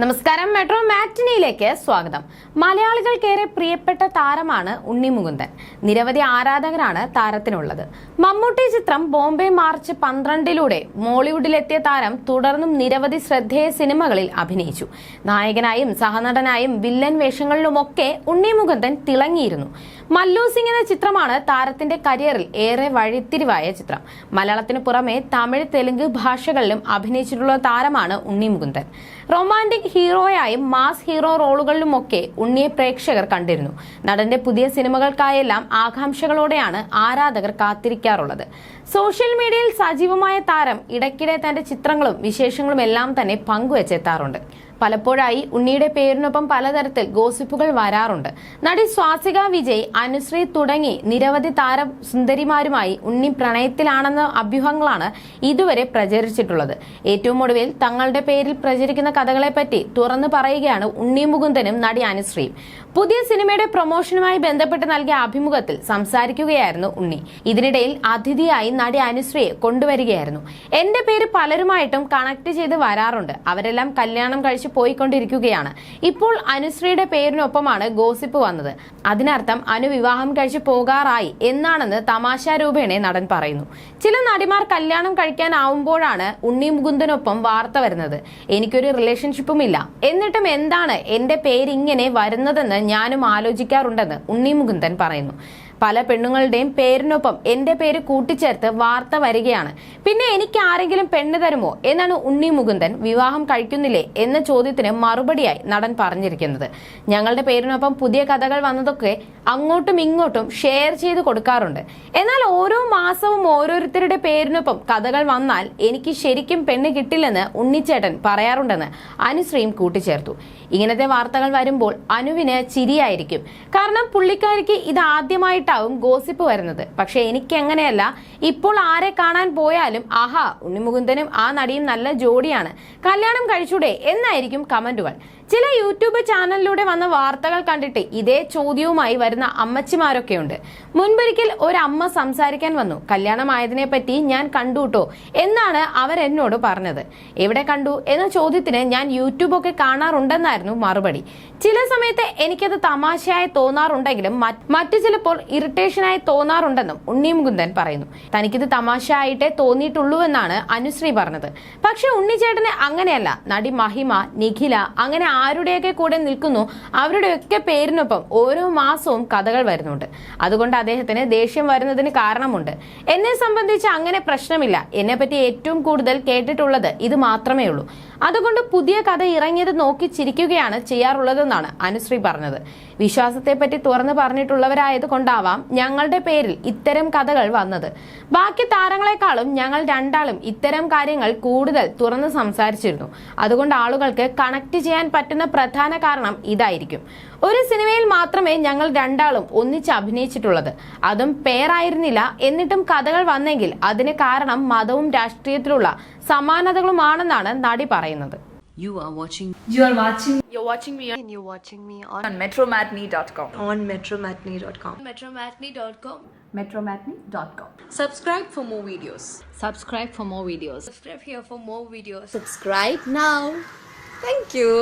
നമസ്കാരം. മെട്രോ മാറ്റിനിയിലേക്ക് സ്വാഗതം. മലയാളികൾക്കേറെ പ്രിയപ്പെട്ട താരമാണ് ഉണ്ണി മുകുന്ദൻ. നിരവധി ആരാധകരാണ് താരത്തിനുള്ളത്. മമ്മൂട്ടി ചിത്രം ബോംബെ മാർച്ച് പന്ത്രണ്ടിലൂടെ മോളിവുഡിലെത്തിയ താരം തുടർന്നും നിരവധി ശ്രദ്ധേയ സിനിമകളിൽ അഭിനയിച്ചു. നായകനായും സഹനടനായും വില്ലൻ വേഷങ്ങളിലുമൊക്കെ ഉണ്ണി മുകുന്ദൻ തിളങ്ങിയിരുന്നു. മല്ലു സിംഗ് എന്ന ചിത്രമാണ് താരത്തിന്റെ കരിയറിൽ ഏറെ വഴിത്തിരിവായ ചിത്രം. മലയാളത്തിന് പുറമെ തമിഴ് തെലുങ്ക് ഭാഷകളിലും അഭിനയിച്ചിട്ടുള്ള താരമാണ് ഉണ്ണി മുകുന്ദൻ. റൊമാന്റിക് ഹീറോയായും മാസ് ഹീറോ റോളുകളിലുമൊക്കെ ഉണ്ണിയെ പ്രേക്ഷകർ കണ്ടിരുന്നു. നടന്റെ പുതിയ സിനിമകൾക്കായെല്ലാം ആകാംക്ഷകളോടെയാണ് ആരാധകർ കാത്തിരിക്കാറുള്ളത്. സോഷ്യൽ മീഡിയയിൽ സജീവമായ താരം ഇടയ്ക്കിടെ തന്റെ ചിത്രങ്ങളും വിശേഷങ്ങളും എല്ലാം തന്നെ പങ്കുവച്ചെത്താറുണ്ട്. പലപ്പോഴായി ഉണ്ണിയുടെ പേരിനൊപ്പം പലതരത്തിൽ ഗോസിപ്പുകൾ വരാറുണ്ട്. നടി സ്വാസിക വിജയ് അനുശ്രീ തുടങ്ങി നിരവധി താര സുന്ദരിമാരുമായി ഉണ്ണി പ്രണയത്തിലാണെന്ന അഭ്യൂഹങ്ങളാണ് ഇതുവരെ പ്രചരിച്ചിട്ടുള്ളത്. ഏറ്റവും ഒടുവിൽ തങ്ങളുടെ പേരിൽ പ്രചരിക്കുന്ന കഥകളെപ്പറ്റി തുറന്നു പറയുകയാണ് ഉണ്ണി മുകുന്ദനും നടി അനുശ്രീയും. പുതിയ സിനിമയുടെ പ്രൊമോഷനുമായി ബന്ധപ്പെട്ട് നൽകിയ അഭിമുഖത്തിൽ സംസാരിക്കുകയായിരുന്നു ഉണ്ണി. ഇതിനിടയിൽ അതിഥിയായി നടി അനുശ്രീയെ കൊണ്ടുവരികയായിരുന്നു. എന്റെ പേര് പലരുമായിട്ടും കണക്ട് ചെയ്ത് വരാറുണ്ട്. അവരെല്ലാം കല്യാണം കഴിച്ച് പോയിക്കൊണ്ടിരിക്കുകയാണ്. ഇപ്പോൾ അനുശ്രീയുടെ പേരിനൊപ്പമാണ് ഗോസിപ്പ് വന്നത്. അതിനർത്ഥം അനു വിവാഹം കഴിച്ച് പോകാറായി എന്നാണെന്ന് തമാശ രൂപേണെ നടൻ പറയുന്നു. ചില നടിമാർ കല്യാണം കഴിക്കാനാവുമ്പോഴാണ് ഉണ്ണി മുകുന്ദനൊപ്പം വാർത്ത വരുന്നത്. എനിക്കൊരു റിലേഷൻഷിപ്പും ഇല്ല എന്നിട്ടും എന്താണ് എന്റെ പേരിങ്ങനെ വരുന്നതെന്ന് ഞാനും ആലോചിക്കാറുണ്ടെന്ന് ഉണ്ണി മുകുന്ദൻ പറയുന്നു. പല പെണ്ണുങ്ങളുടെയും പേരിനൊപ്പം എന്റെ പേര് കൂട്ടിച്ചേർത്ത് വാർത്ത വരികയാണ്. പിന്നെ എനിക്ക് ആരെങ്കിലും പെണ്ണ് തരുമോ? എന്നാണ് ഉണ്ണി മുകുന്ദൻ വിവാഹം കഴിക്കുന്നില്ലേ എന്ന ചോദ്യത്തിന് മറുപടിയായി നടൻ പറഞ്ഞിരിക്കുന്നത്. ഞങ്ങളുടെ പേരിനൊപ്പം പുതിയ കഥകൾ വന്നതൊക്കെ അങ്ങോട്ടും ഇങ്ങോട്ടും ഷെയർ ചെയ്ത് കൊടുക്കാറുണ്ട്. എന്നാൽ ഓരോ മാസവും ഓരോരുത്തരുടെ പേരിനൊപ്പം കഥകൾ വന്നാൽ എനിക്ക് ശരിക്കും പെണ്ണ് കിട്ടില്ലെന്ന് ഉണ്ണിച്ചേട്ടൻ പറയാറുണ്ടെന്ന് അനുശ്രീയും കൂട്ടിച്ചേർത്തു. ഇങ്ങനത്തെ വാർത്തകൾ വരുമ്പോൾ അനുവിന് ചിരിയായിരിക്കും. കാരണം പുള്ളിക്കാരിക്ക് ഇത് ആദ്യമായിട്ടാവും ഗോസിപ്പ് വരുന്നത്. പക്ഷെ എനിക്ക് അങ്ങനെയല്ല ഇപ്പോൾ ആരെ കാണാൻ പോയാലും ആഹാ ഉണ്ണിമുകുന്ദനും ആ നടിയും നല്ല ജോഡിയാണ്. കല്യാണം കഴിച്ചൂടെ എന്നായിരിക്കും കമന്റുകൾ. ചില യൂട്യൂബ് ചാനലിലൂടെ വന്ന വാർത്തകൾ കണ്ടിട്ട് ഇതേ ചോദ്യവുമായി വരുന്ന അമ്മച്ചിമാരൊക്കെയുണ്ട്. മുൻപൊരിക്കൽ ഒരു അമ്മ സംസാരിക്കാൻ വന്നു. കല്യാണമായതിനെ പറ്റി ഞാൻ കണ്ടുട്ടോ എന്നാണ് അവരെന്നോട് പറഞ്ഞത്. എവിടെ കണ്ടു എന്ന ചോദ്യത്തിന് ഞാൻ യൂട്യൂബൊക്കെ കാണാറുണ്ടെന്നായിരുന്നു മറുപടി. ചില സമയത്ത് എനിക്കത് തമാശയായി തോന്നാറുണ്ടെങ്കിലും മറ്റു ചിലപ്പോൾ ഇറിറ്റേഷനായി തോന്നാറുണ്ടെന്നും ഉണ്ണി മുകുന്ദൻ പറയുന്നു. തനിക്കിത് തമാശയായിട്ടേ തോന്നിയിട്ടുള്ളൂ എന്നാണ് അനുശ്രീ പറഞ്ഞത്. പക്ഷെ ഉണ്ണിച്ചേട്ടന് അങ്ങനെയല്ല. നടി മഹിമ നിഖില അങ്ങനെ ആരുടെയൊക്കെ കൂടെ നിൽക്കുന്നു അവരുടെയൊക്കെ പേരിനൊപ്പം ഓരോ മാസവും കഥകൾ വരുന്നുണ്ട്. അതുകൊണ്ട് അദ്ദേഹത്തിന് ദേഷ്യം വരുന്നതിന് കാരണമുണ്ട്. എന്നെ സംബന്ധിച്ച് അങ്ങനെ പ്രശ്നമില്ല. എന്നെ പറ്റി ഏറ്റവും കൂടുതൽ കേട്ടിട്ടുള്ളത് ഇത് മാത്രമേ ഉള്ളൂ. അതുകൊണ്ട് പുതിയ കഥ ഇറങ്ങിയത് നോക്കി ചിരിക്കുകയാണ് ചെയ്യാറുള്ളതെന്നാണ് അനുശ്രീ പറഞ്ഞത്. വിശ്വാസത്തെ പറ്റി തുറന്നു പറഞ്ഞിട്ടുള്ളവരായത് കൊണ്ടാവാം ഞങ്ങളുടെ പേരിൽ ഇത്തരം കഥകൾ വന്നത്. ബാക്കി താരങ്ങളെക്കാളും ഞങ്ങൾ രണ്ടാളും ഇത്തരം കാര്യങ്ങൾ കൂടുതൽ തുറന്ന് സംസാരിച്ചിരുന്നു. അതുകൊണ്ട് ആളുകൾക്ക് കണക്ട് ചെയ്യാൻ പറ്റുന്ന പ്രധാന കാരണം ഇതായിരിക്കും. ഒരു സിനിമയിൽ മാത്രമേ ഞങ്ങൾ രണ്ടാളും ഒന്നിച്ച് അഭിനയിച്ചിട്ടുള്ളത് അതും പേരായിരുന്നില്ല എന്നിട്ടും കഥകൾ വന്നെങ്കിൽ അതിന് കാരണം മതവും രാഷ്ട്രീയത്തിലുള്ള സമാനതകളുമാണെന്നാണ് നടി പറയുന്നത് You are watching You are watching You're watching me and you're watching me on, on metromatney.com. on metromatney.com. Metromatney.com. metromatney.com. subscribe for more videos. Subscribe for more videos. Subscribe here for more videos. Subscribe now. Thank you.